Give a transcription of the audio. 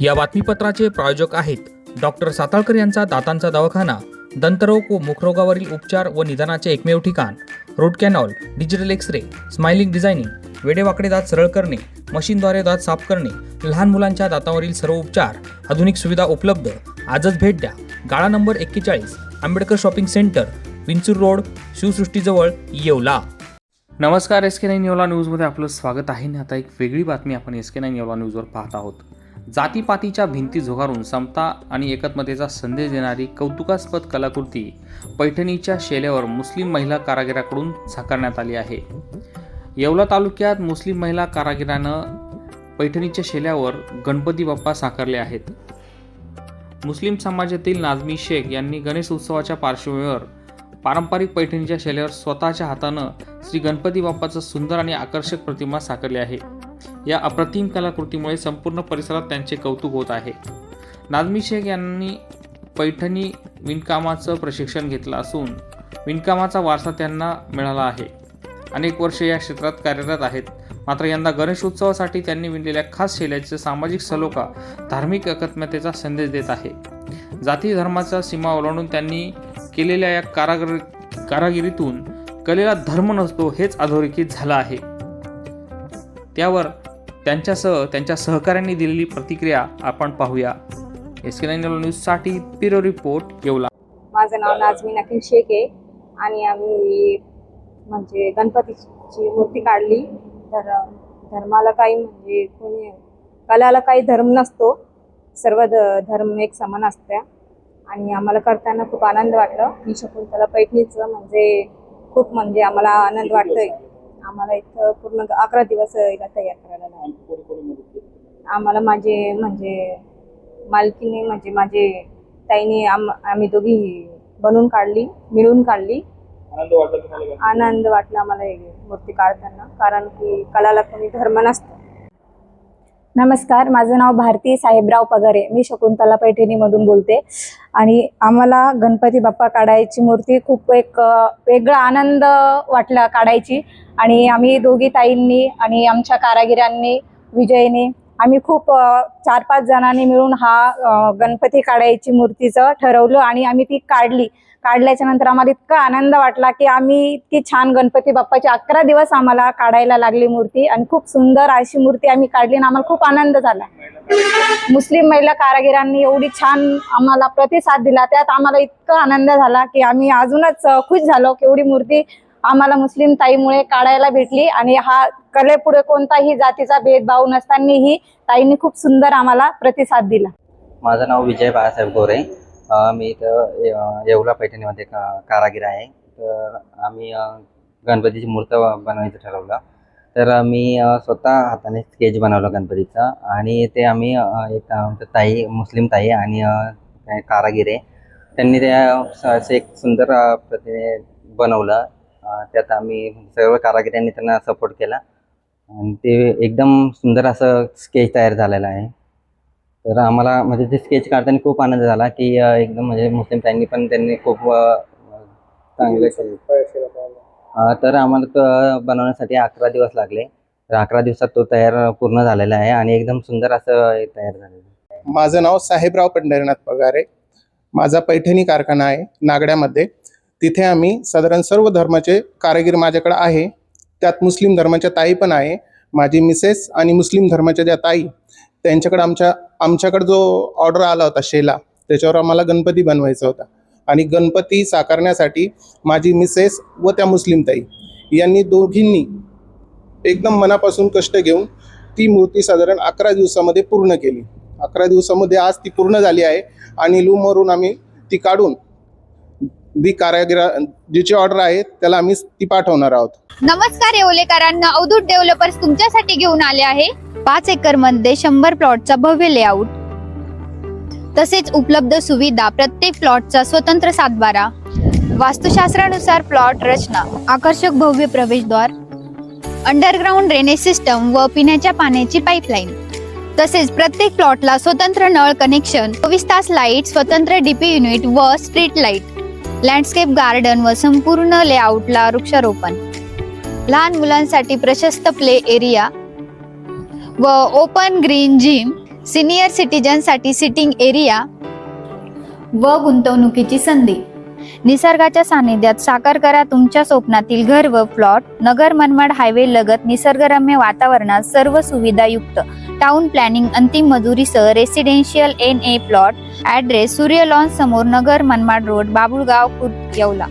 या बातमीपत्राचे प्रायोजक आहेत डॉक्टर साताळकर यांचा दातांचा दवाखाना दंतरोग व मुखरोगावरील उपचार व निदानाचे एकमेव ठिकाण root canal digital X ray smiling designing वेडेवाकडे दात सरळ करणे मशीनद्वारे दात साफ करणे लहान मुलांच्या दातावरील सर्व उपचार आधुनिक सुविधा उपलब्ध. आजच भेट द्या. गाळा नंबर एक्केचाळीस Ambedkar shopping centre Vinchur road शिवसृष्टीजवळ Yeola. नमस्कार एस के नाईन येवला न्यूजमध्ये आपलं स्वागत आहे आणि आता एक वेगळी बातमी आपण एस के नाईन येवला न्यूजवर पाहत आहोत. जातीपातीच्या भिंती झुगारून समता आणि एकत्मतेचा संदेश देणारी कौतुकास्पद कलाकृती पैठणीच्या शेल्यावर मुस्लिम महिला कारागिराकडून साकारण्यात आली आहे. येवला तालुक्यात मुस्लिम महिला कारागिरानं पैठणीच्या शेल्यावर गणपती बाप्पा साकारले आहेत. मुस्लिम समाजातील नाझमी शेख यांनी गणेश उत्सवाच्या पार्श्वभूमीवर पारंपरिक पैठणीच्या शेल्यावर स्वतःच्या हातानं श्री गणपती बाप्पाचं सुंदर आणि आकर्षक प्रतिमा साकारली आहे. या अप्रतिम कलाकृतीमुळे संपूर्ण परिसरात त्यांचे कौतुक होत आहे. नाजमी शेख यांनी पैठणी विणकामाचं प्रशिक्षण घेतलं असून विणकामाचा वारसा त्यांना मिळाला आहे. अनेक वर्षे या क्षेत्रात कार्यरत आहेत. मात्र यंदा गणेशोत्सवासाठी त्यांनी विणलेल्या खास शैल्याचे सामाजिक सलोखा धार्मिक एकत्मतेचा संदेश देत आहे. जाती धर्माचा सीमा ओलांडून त्यांनी केलेल्या या कारागिर कारागिरीतून कलेला धर्म नसतो हेच अधोरेखित झालं आहे. त्यावर त्यांच्यासह त्यांच्या सहकाऱ्यांनी दिलेली प्रतिक्रिया आपण पाहूया. एस के नाईन न्यूजसाठी पिरो रिपोर्ट येवला. माझं नाव नाजमी नकील शेख आहे आणि आम्ही म्हणजे गणपतीची मूर्ती काढली. तर धर्माला काही म्हणजे कोणी कलाला काही धर्म नसतो. सर्व ध धर्म एक समान असत्या. आणि आम्हाला करताना खूप आनंद वाटला. मी शकुंतला पैठणीचं म्हणजे खूप म्हणजे आम्हाला आनंद वाटतोय. आम्हाला इथं पूर्ण अकरा दिवस याला तयार करायला लागले आम्हाला माझे म्हणजे मालकीने म्हणजे माझे ताईने आम आम्ही दोघी बनवून काढली मिळून काढली. आनंद वाटला तुम्हाला आनंद वाटला आम्हाला ही मूर्ती काढताना कारण की कलाला कोणी धर्म नसतो. नमस्कार माझं नाव भारती साहेबराव पगारे. मी शकुंतला पैठणीमधून बोलते. आणि आम्हाला गणपती बाप्पा काढायची मूर्ती खूप एक वेगळा आनंद वाटला काढायची. आणि आम्ही दोघी ताईंनी आणि आमच्या कारागिरांनी विजयने आम्ही खूप चार पाच जणांनी मिळून हा गणपती काढायची मूर्तीचं ठरवलं आणि आम्ही ती काढली. काढल्याच्या नंतर आम्हाला इतका आनंद वाटला की आम्ही इतकी छान गणपती बाप्पाची अकरा दिवस आम्हाला काढायला लागली मूर्ती आणि खूप सुंदर अशी मूर्ती आम्ही काढली आणि आम्हाला खूप आनंद झाला. मुस्लिम महिला कारागिरांनी एवढी छान आम्हाला प्रतिसाद दिला त्यात आम्हाला इतका आनंद झाला की आम्ही अजूनच खुश झालो की एवढी मूर्ती आम्हाला मुस्लिम ताईमुळे काढायला भेटली आणि हा कलेपुढे कोणताही जातीचा भेदभाव नसतानाही ताईंनी खूप सुंदर आम्हाला प्रतिसाद दिला. माझं नाव विजय बाळासाहेब गोरे. मी इथं येवला पैठणीमध्ये का कारागीर आहे. तर आम्ही गणपतीची मूर्त बनवायचं ठरवलं. तर मी स्वतः हाताने स्केच बनवलं गणपतीचं. आणि ते आम्ही एक ताई मुस्लिम ताई आणि कारागीर आहे. त्यांनी त्या असं एक सुंदर अ, बनवलं. त्यात आम्ही सर्व कारागिरांनी त्यांना सपोर्ट केला. आणि ते एकदम सुंदर असं स्केच तयार झालेलं आहे. तर आम्हाला म्हणजे ते स्केच काढताना खूप आनंद झाला की एकदम म्हणजे मुस्लिम ताईंनी पण त्यांनी खूप चांगले चांगलं तर आम्हाला तो बनवण्यासाठी अकरा दिवस लागले. तर अकरा दिवसात तो तयार पूर्ण झालेला आहे आणि एकदम सुंदर असं हे तयार झालेलं आहे. माझं नाव साहेबराव पंढरीनाथ पगारे. माझा पैठणी कारखाना आहे नागड्यामध्ये. तिथे आम्ही साधारण सर्व धर्माचे कारागीर माझ्याकडे आहे. त्यात मुस्लिम धर्माच्या ताई पण आहे. माझी मिसेस आणि मुस्लिम धर्माच्या ज्या ताई त्यांच्याकडे आमच्या आमच्याकडे जो ऑर्डर आला होता शेला त्याच्यावर आम्हाला गणपती बनवायचा होता. आणि गणपती साकारण्यासाठी माझी मिसेस व त्या मुस्लिम ताई यांनी दोघींनी एकदम मनापासून कष्ट घेऊन ती मूर्ती साधारण अकरा दिवसामध्ये पूर्ण केली. अकरा दिवसामध्ये आज ती पूर्ण झाली आहे आणि लूमवरून आम्ही ती काढून जी कारागिरा जिची ऑर्डर आहे त्याला आम्ही ती पाठवणार आहोत. नमस्कार येवलेकरांना अवधूत डेव्हलपर्स तुमच्यासाठी घेऊन आले आहे. पाच एकरमध्ये शंभर प्लॉटचा भव्य लेआउट तसेच उपलब्ध सुविधा प्रत्येक प्लॉटचा स्वतंत्र सातबारा. वास्तुशास्त्रानुसार प्लॉट रचना आकर्षक भव्य प्रवेशद्वार अंडरग्राउंड ड्रेनेज सिस्टम व पिण्याच्या पाण्याची पाईपलाईन तसेच प्रत्येक प्लॉटला स्वतंत्र नळ कनेक्शन चोवीस तास लाइट स्वतंत्र डीपी युनिट व स्ट्रीट लाइट लँडस्केप गार्डन व संपूर्ण लेआउटला वृक्षारोपण. लहान मुलांसाठी प्रशस्त प्ले एरिया व ओपन ग्रीन जिम सिनियर सिटीजनसाठी सिटिंग एरिया व गुंतवणुकीची संधी. निसर्गाच्या सानिध्यात साकार करा तुमच्या स्वप्नातील घर व प्लॉट नगर मनमाड हायवे लगत निसर्गरम्य वातावरणात सर्व सुविधायुक्त. टाउन प्लॅनिंग अंतिम मजुरीसह residential N A plot address Surya lawn समोर नगर मनमाड रोड बाबुळगाव खुर्द येवला.